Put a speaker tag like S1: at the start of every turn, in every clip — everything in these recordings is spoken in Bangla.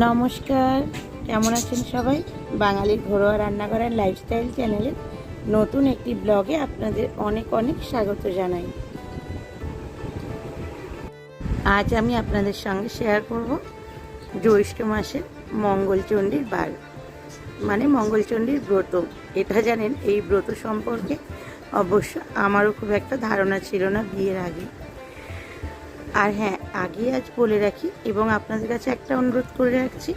S1: নমস্কার, কেমন আছেন সবাই? বাঙালির ঘরোয়া রান্নাঘরের লাইফস্টাইল চ্যানেলের নতুন একটি ব্লগে আপনাদের অনেক অনেক স্বাগত জানাই। আজ আমি আপনাদের সঙ্গে শেয়ার করব জ্যৈষ্ঠ মাসের মঙ্গলচণ্ডীর বার। মানে মঙ্গলচণ্ডীর ব্রত। এটা জানেন, এই ব্রত সম্পর্কে অবশ্য আমারও খুব একটা ধারণা ছিল না বিয়ের আগে। আর হ্যাঁ আগে আজ বলে রাখি এবং আপনাদের কাছে একটা অনুরোধ করে রাখছি,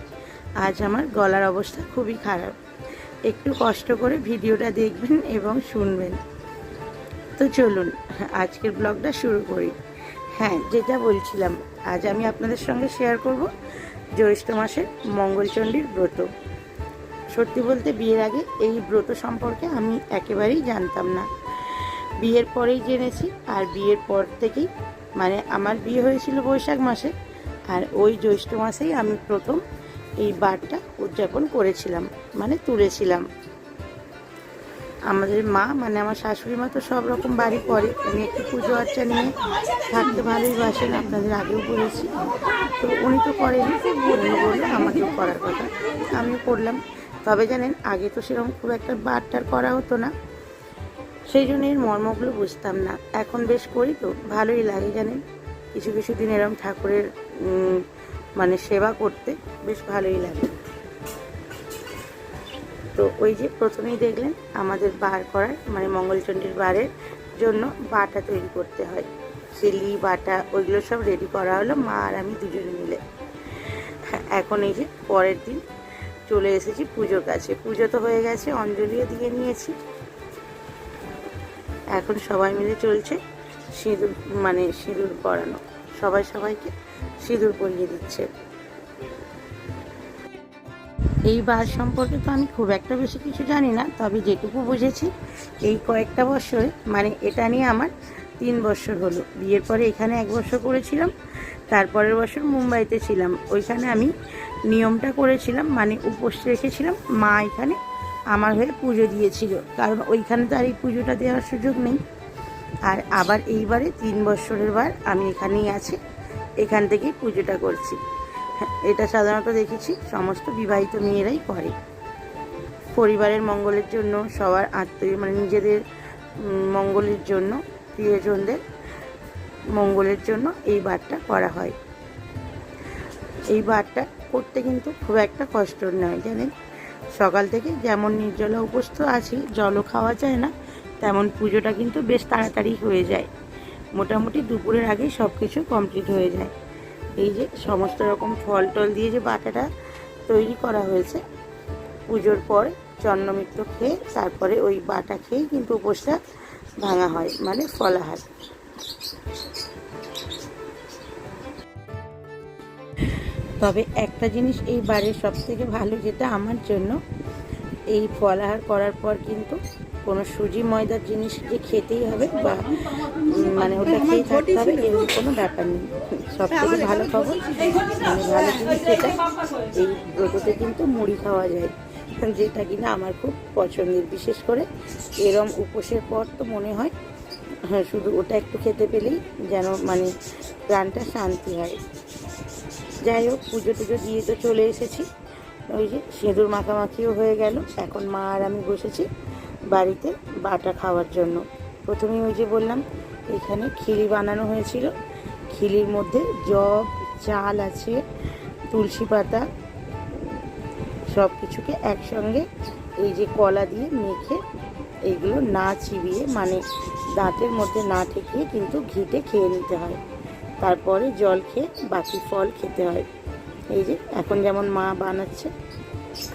S1: আজ আমার গলার অবস্থা খুবই খারাপ। একটু কষ্ট করে ভিডিওটা দেখবেন এবং শুনবেন। তো চলুন, আজকের ব্লগটা শুরু করি। হ্যাঁ যেটা বলছিলাম, আজ আমি আপনাদের সঙ্গে শেয়ার করব জ্যৈষ্ঠ মাসের মঙ্গলচণ্ডীর ব্রত। সত্যি বলতে বিয়ের আগে এই ব্রত সম্পর্কে আমি একেবারেই জানতাম না। বিয়ের পরেই জেনেছি, আর বিয়ের পর থেকেই মানে আমার বিয়ে হয়েছিল বৈশাখ মাসে, আর ওই জ্যৈষ্ঠ মাসেই আমি প্রথম এই বারটা উদযাপন করেছিলাম মানে তুলেছিলাম। আমাদের মা মানে আমার শাশুড়ি মা তো সব রকম বাড়ি করে, উনি একটু পুজো আর্চা নিয়ে থাকতে ভালোই বাসেন, আপনাদের আগেও বলেছি। তো উনি তো করেন উনি বলল, আমাকেও করার কথা। আমিও করলাম। তবে জানেন, আগে তো সেরকম খুব একটা বারটার করা হতো না। সেই জন্য এর মর্মগুলো বুঝতাম না। এখন বেশ করি তো ভালোই লাগে জানেন? কিছু কিছু দিন এরকম ঠাকুরের মানে সেবা করতে বেশ ভালোই লাগে। তো ওই যে প্রথমেই দেখলেন আমাদের বার করার মানে মঙ্গলচণ্ডীর বারের জন্য বাটা তৈরি করতে হয়। চিলি বাটা ওইগুলো সব রেডি করা হলো মা আর আমি দুজনে মিলে। হ্যাঁ, এখন এই যে পরের দিন চলে এসেছি পুজোর কাছে। পুজো তো হয়ে গেছে অঞ্জলিও দিয়ে নিয়েছি। এখন সবাই মিলে চলছে সিঁদুর মানে সিঁদুর পরানো। সবাই সবাইকে সিঁদুর পরিয়ে দিচ্ছে। এই বাস সম্পর্কে তো আমি খুব একটা বেশি কিছু জানি না, তবে যেটুকু বুঝেছি, এই কয়েকটা বছরে মানে এটা নিয়ে আমার তিন বছর হলো। বিয়ের পরে এখানে এক বছর করেছিলাম, তারপরের বছর মুম্বাইতে ছিলাম। ওইখানে আমি নিয়মটা করেছিলাম মানে উপোস রেখেছিলাম, মা এখানে আমার হয়ে পুজো দিয়েছিল। কারণ ওইখানে তো আর এই পুজোটা দেওয়ার সুযোগ নেই। আর আবার এইবারে তিন বছরের বার আমি এখানেই আছি। এখান থেকেই পুজোটা করছি। হ্যাঁ, এটা সাধারণত দেখেছি সমস্ত বিবাহিত মেয়েরাই করে। পরিবারের মঙ্গলের জন্য সবার আত্মীয় মানে নিজেদের মঙ্গলের জন্য প্রিয়জনদের মঙ্গলের জন্য এই বারটা করা হয়। এই বারটা করতে কিন্তু খুব একটা কষ্ট নয় জানেন? সকাল থেকে যেমন নির্জলা উপোস তো আছি, জলও খাওয়া যায় না, তেমন পুজোটা কিন্তু বেশ তাড়াতাড়ি হয়ে যায়। মোটামুটি দুপুরের আগেই সব কিছু কমপ্লিট হয়ে যায়। এই যে সমস্ত রকম ফল টল দিয়ে যে বাটাটা তৈরি করা হয়েছে, পুজোর পর চন্নমিত্র খেয়ে তারপরে ওই বাটা খেয়েই কিন্তু উপোসটা ভাঙা হয় মানে ফলাহার। তবে একটা জিনিস এই বারের সব থেকে ভালো, যেটা আমার জন্য, এই ফলাহার করার পর কিন্তু কোনো সুজি ময়দার জিনিস যে খেতেই হবে বা মানে ওটা খেয়ে থাকতে হবে, এরকম কোনো ব্যাপার নেই। সব থেকে ভালো খবর মানে ভালো জিনিস যেটা, এই ব্রততে কিন্তু মুড়ি খাওয়া যায়, যেটা কিনা আমার খুব পছন্দের। বিশেষ করে এরম উপোসের পর তো মনে হয় হ্যাঁ শুধু ওটা একটু খেতে পেলেই যেন মানে প্রাণটা শান্তি হয়। যাই হোক, পুজো টুজো দিয়ে তো চলে এসেছি। ওই যে সিঁদুর মাখামাখিও হয়ে গেল। এখন মা আর আমি বসেছি বাড়িতে বাটা খাওয়ার জন্য। প্রথমে ওই যে বললাম, এখানে খিলি বানানো হয়েছিল। খিলির মধ্যে জব চাল আছে, তুলসী পাতা, সব কিছুকে একসঙ্গে এই যে কলা দিয়ে মেখে এইগুলো না চিবিয়ে মানে দাঁতের মধ্যে না ঠেকিয়ে কিন্তু ঘিটে খেয়ে নিতে হয়। তারপরে জল খেয়ে বাকি ফল খেতে হয়। এই যে, এখন যেমন মা বানাচ্ছে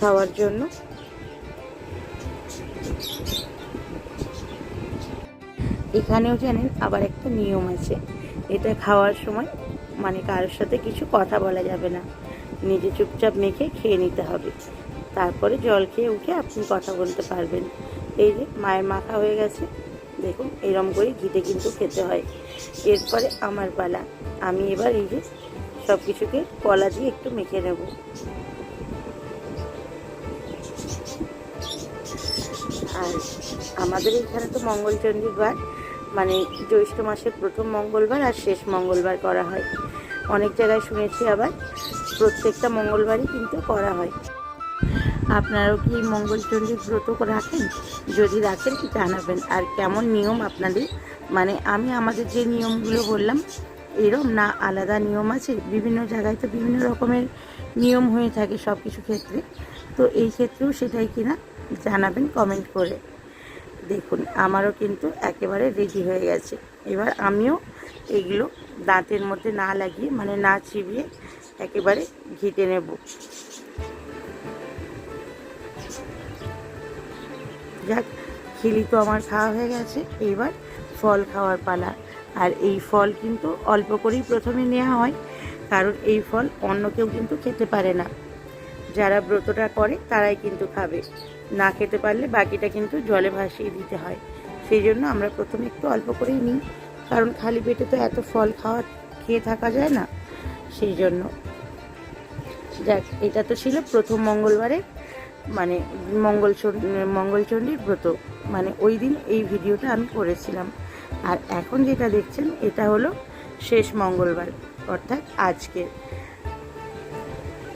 S1: খাওয়ার জন্য। এখানেও জানেন আবার একটা নিয়ম আছে। এটা খাওয়ার সময় মানে কারোর সাথে কিছু কথা বলা যাবে না। নিজে চুপচাপ মেখে খেয়ে নিতে হবে। তারপরে জল খেয়ে উঠে আপনি কথা বলতে পারবেন। এই যে, মায়ের মাখা হয়ে গেছে। দেখুন, এরম করে ঘিটে কিন্তু খেতে হয়। এরপরে আমার পালা। আমি এবার এই যে সব কিছুকে কলা দিয়ে একটু মেখে নেব। আর আমাদের এখানে তো মঙ্গলচণ্ডীর বার মানে জ্যৈষ্ঠ মাসের প্রথম মঙ্গলবার আর শেষ মঙ্গলবার করা হয়। অনেক জায়গায় শুনেছি আবার, প্রত্যেকটা মঙ্গলবারই কিন্তু করা হয়। আপনারাও কি এই মঙ্গলচণ্ডীর ব্রত রাখেন? যদি রাখেন, কি জানাবেন? আর কেমন নিয়ম আপনাদের? মানে আমি আমাদের যে নিয়মগুলো বললাম, এরম না আলাদা নিয়ম আছে? বিভিন্ন জায়গায় তো বিভিন্ন রকমের নিয়ম হয়ে থাকে সব কিছু ক্ষেত্রে। তো এই ক্ষেত্রেও সেটাই কিনা জানাবেন কমেন্ট করে। দেখুন, আমারও কিন্তু একেবারে রেডি হয়ে গেছে। এবার আমিও এগুলো দাঁতের মধ্যে না লাগিয়ে মানে না চিবিয়ে, একেবারে ঘিটে নেব। যাক, খিলি তো আমার খাওয়া হয়ে গেছে। এইবার ফল খাওয়ার পালা। আর এই ফল কিন্তু অল্প করেই প্রথমে নেওয়া হয়, কারণ এই ফল অন্য কেউ কিন্তু খেতে পারে না। যারা ব্রতটা করে, তারাই কিন্তু খাবে। না খেতে পারলে বাকিটা কিন্তু জলে ভাসিয়ে দিতে হয়। সেই জন্য আমরা প্রথমে একটু অল্প করেই নিই, কারণ খালি পেটে তো এত ফল খাওয়া, খেয়ে থাকা যায় না। সেই জন্য। যাক, এটা তো ছিল প্রথম মঙ্গলবারে। মানে মঙ্গল মঙ্গলচণ্ডীর ব্রত। মানে ওই দিন এই ভিডিওটা আমি করেছিলাম। আর এখন যেটা দেখছেন, এটা হলো শেষ মঙ্গলবার, অর্থাৎ আজকে।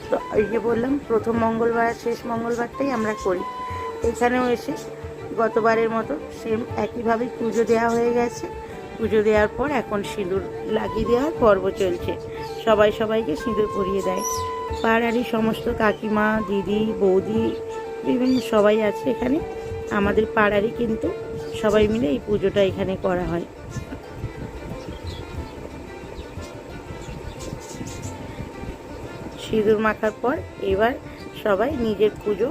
S1: তো এই যে বললাম, প্রথম মঙ্গলবার আর শেষ মঙ্গলবারটাই আমরা করি। এখানেও এসে গতবারের মতো সেম একইভাবে পুজো দেওয়া হয়ে গেছে। পুজো দেওয়ার পর এখন সিঁদুর লাগিয়ে দেওয়ার পর্ব চলছে। সবাই সবাইকে সিঁদুর পরিয়ে দেয়। পাড়ারই সমস্ত কাকিমা, দিদি, বৌদি, বিভিন্ন সবাই আছে এখানে। আমাদের পাড়ারই কিন্তু সবাই মিলে এই পুজোটা এখানে করা হয়। সিঁদুর মাখার পর এবার সবাই নিজের পুজো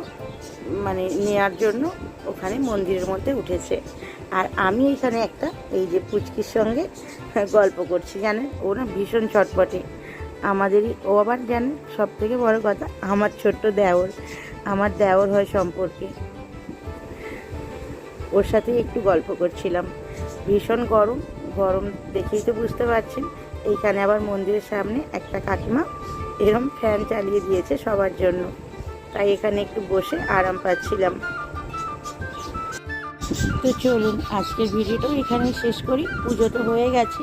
S1: মানে নেয়ার জন্য ওখানে মন্দিরের মধ্যে উঠেছে। আর আমি এখানে একটা, এই যে পুচকির সঙ্গে গল্প করছি জানেন? ও না ভীষণ চটপটে আমাদেরই, ও আবার জানেন সব থেকে বড় কথা, আমার ছোট্ট দেওর, আমার দেওর হয় সম্পর্কে। ওর সাথে একটু গল্প করছিলাম। ভীষণ গরম গরম দেখেই তো বুঝতে পারছেন, এইখানে আবার মন্দিরের সামনে একটা কাকিমা এরম ফ্যান চালিয়ে দিয়েছে সবার জন্য। তাই এখানে একটু বসে আরাম পাচ্ছিলাম। তো চলুন, আজকের ভিডিওটাও এখানে শেষ করি। পুজো তো হয়ে গেছে,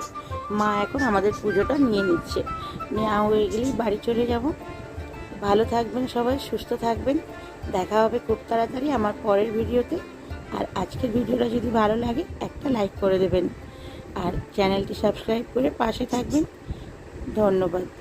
S1: মা এখন আমাদের পুজোটা নিয়ে নিচ্ছে। নেওয়া হয়ে গেলেই বাড়ি চলে যাব। ভালো থাকবেন সবাই, সুস্থ থাকবেন। দেখা হবে খুব তাড়াতাড়ি আমার পরের ভিডিওতে। আর আজকের ভিডিওটা যদি ভালো লাগে, একটা লাইক করে দেবেন। আর চ্যানেলটি সাবস্ক্রাইব করে পাশে থাকবেন। ধন্যবাদ।